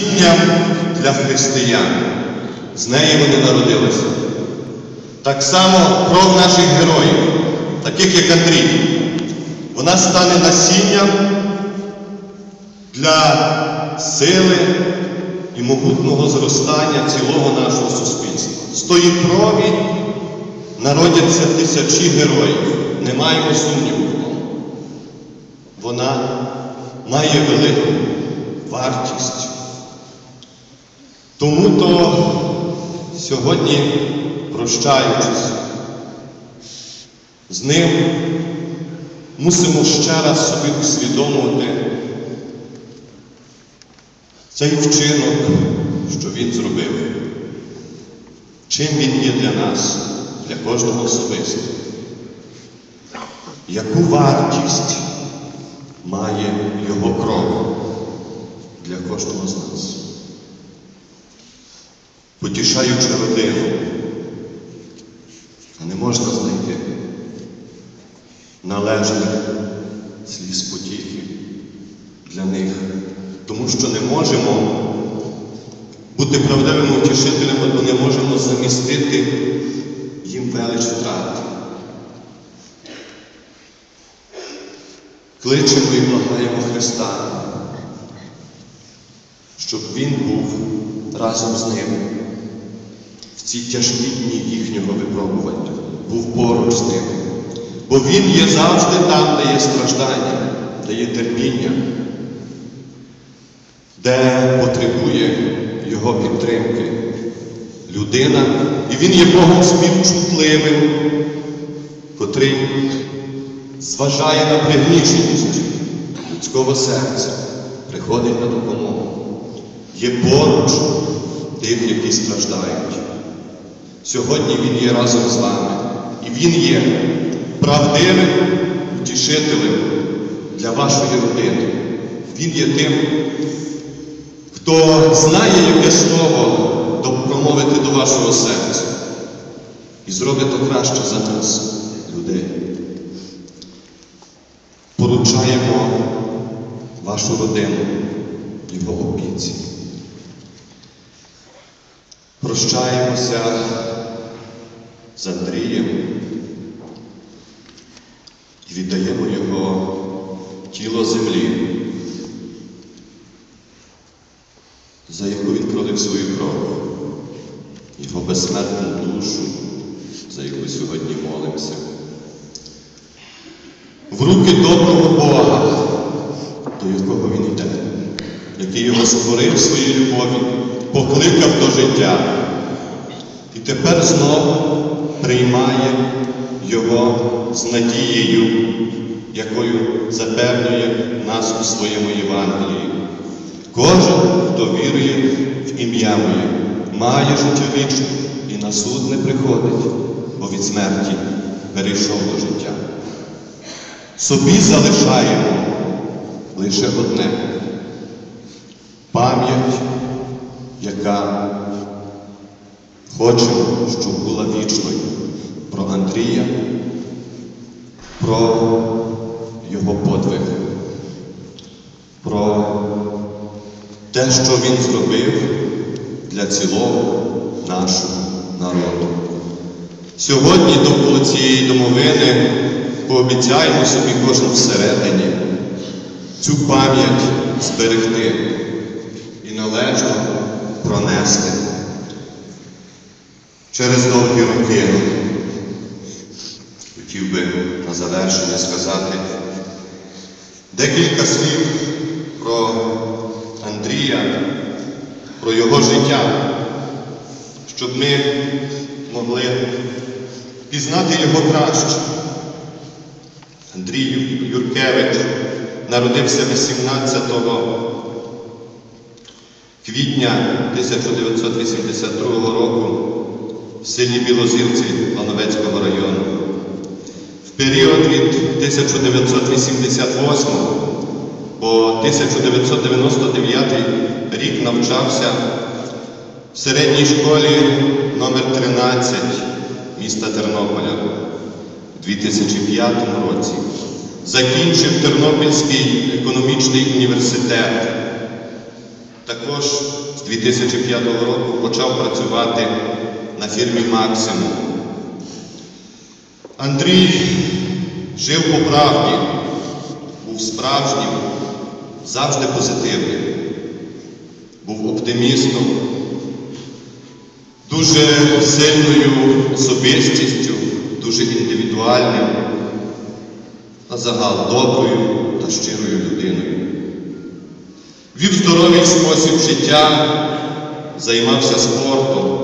спасінням для християн. З неї вони народилися. Так само кров наших героїв, таких як Андрій, вона стане насінням для сили і могутного зростання цілого нашого суспільства. З тої крові народяться тисячі героїв. Не маємо сумніву. Вона має велику вартість. Тому то сьогодні, прощаючись з ним, мусимо ще раз собі усвідомити цей вчинок, що він зробив. Чим він є для нас, для кожного особисто? Яку вартість має його кров для кожного з нас? Потішаючи родину, а не можна знайти належних сліз потіхи для них, тому що не можемо бути правдивими утішителями, бо не можемо замістити їм велич втрати. Кличемо і благаємо Христа, щоб Він був разом з ними в ці тяжкі дні їхнього випробування, був поруч з ними. Бо Він є завжди там, де є страждання, де є терпіння, де потребує Його підтримки людина, і Він є Богом співчутливим, котрий зважає на пригніченість людського серця, приходить на допомогу, є поруч тих, які страждають. Сьогодні Він є разом з вами, і Він є правдивим утішителем для вашої родини. Він є тим, хто знає, яке слово промовити до вашого серця і зробить краще за нас, людей. Поручаємо вашу родину його опіці. Прощаємося з Андрієм і віддаємо його тіло землі, за яку він пролив свою кров, його безсмертну душу, за яку сьогодні молимося. В руки доброго Бога, до якого він йде, який його створив своєю любові, покликав до життя і тепер знову приймає його з надією, якою запевнює нас у своєму Євангелії. Кожен, хто вірує в ім'я Моє, має життя вічне і на суд не приходить, бо від смерті перейшов до життя. Собі залишаємо лише одне пам'ять, яка хочемо, щоб була вічною Андрія, про його подвиг, про те, що він зробив для цілого нашого народу. Сьогодні довкола цієї домовини пообіцяємо собі кожен всередині цю пам'ять зберегти і належно пронести через довгі роки. Хотів би на завершення сказати декілька слів про Андрія, про його життя, щоб ми могли пізнати його краще. Андрій Юркевич народився 18 квітня 1982 року в селі Білозірці Лановецького району. Період від 1988 по 1999 рік навчався в середній школі номер 13 міста Тернополя у 2005 році. Закінчив Тернопільський економічний університет також з 2005 року почав працювати на фірмі Максимум. Андрій жив по правді, був справжнім, завжди позитивним, був оптимістом, дуже сильною особистістю, дуже індивідуальним, а загал доброю та щирою людиною. Вів здоровий спосіб життя, займався спортом.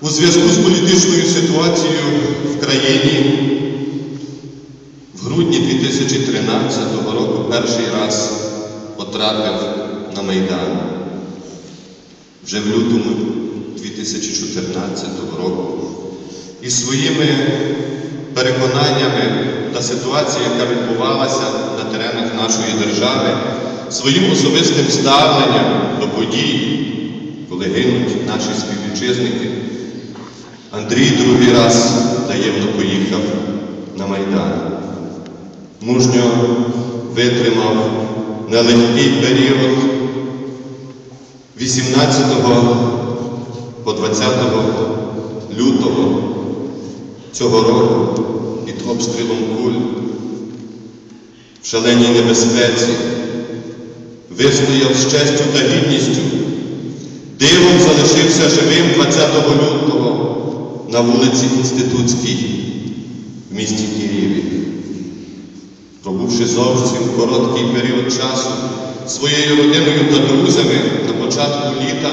У зв'язку з політичною ситуацією в країні в грудні 2013 року перший раз потрапив на Майдан. Вже в лютому 2014 року і своїми переконаннями та ситуацією, яка відбувалася на теренах нашої держави, своїм особистим ставленням до подій, коли гинуть наші співвітчизники, Андрій другий раз таємно поїхав на Майдан. Мужньо витримав нелегкий період 18 по 20 лютого цього року під обстрілом куль в шаленій небезпеці. Вистояв з честю та гідністю, дивом залишився живим 20 лютого на вулиці Інститутській в місті Києві. Пробувши зовсім короткий період часу своєю родиною та друзями на початку літа,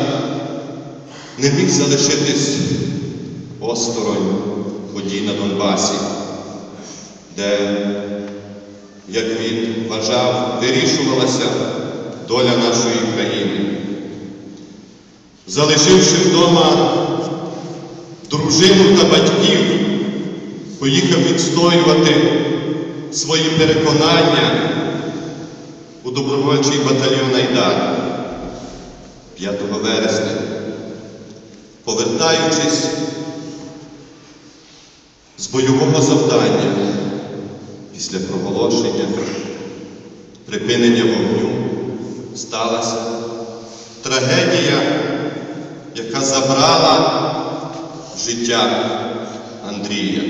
не міг залишитись осторонь подій на Донбасі, де, як він вважав, вирішувалася доля нашої країни. Залишивши вдома дружину та батьків, поїхав відстоювати свої переконання у добровольчий батальйон Айдар 5 вересня, повертаючись з бойового завдання після проголошення припинення вогню сталася трагедія, яка забрала життя Андрія.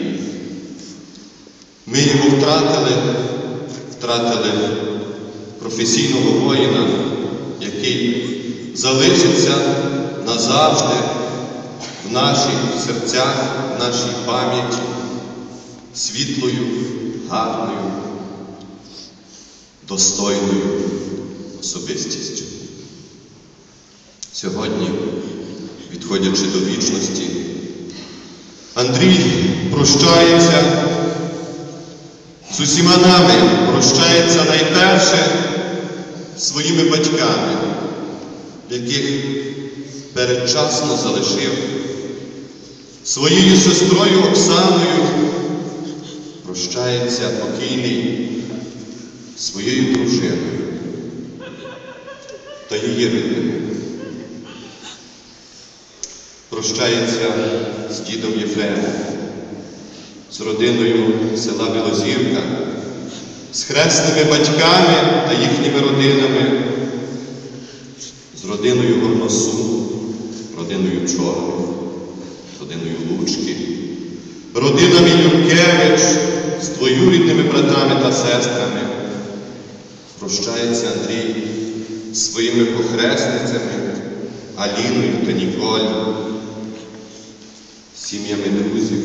Ми його втратили, втратили професійного воїна, який залишиться назавжди в наших серцях, в нашій пам'яті світлою, гарною, достойною особистістю. Сьогодні, відходячи до вічності, Андрій прощається з усіма нами, прощається найперше своїми батьками, яких передчасно залишив, своєю сестрою Оксаною прощається покійний своєю дружиною та її родиною. Прощається з дідом Єфремом, з родиною села Білозірка, з хресними батьками та їхніми родинами, з родиною Горносу, родиною Чорних, родиною Лучки, родинами Юркевич, з двоюрідними братами та сестрами. Прощається Андрій своїми похресницями Аліною та Ніколь, сім'ями друзів.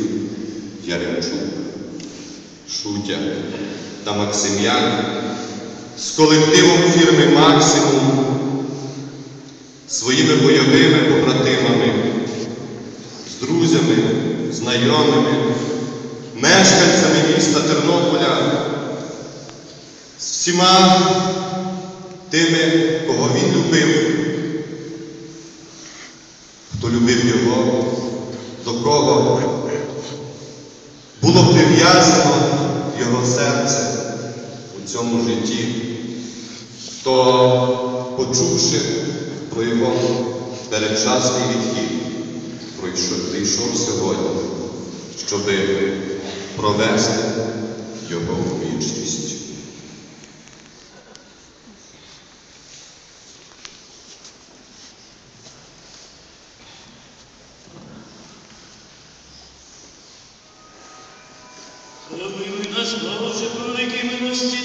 Яремчук, Шутя та Максим'ян, з колективом фірми Максимум, своїми бойовими побратимами, з друзями, знайомими, мешканцями міста Тернополя, з всіма тими, кого він любив, хто любив його, до кого прив'язано його серце у цьому житті, хто, почувши про його передчасний відхід, прийшов сьогодні, щоби провести його у вічність. Помилуй нас, Боже, по великій милості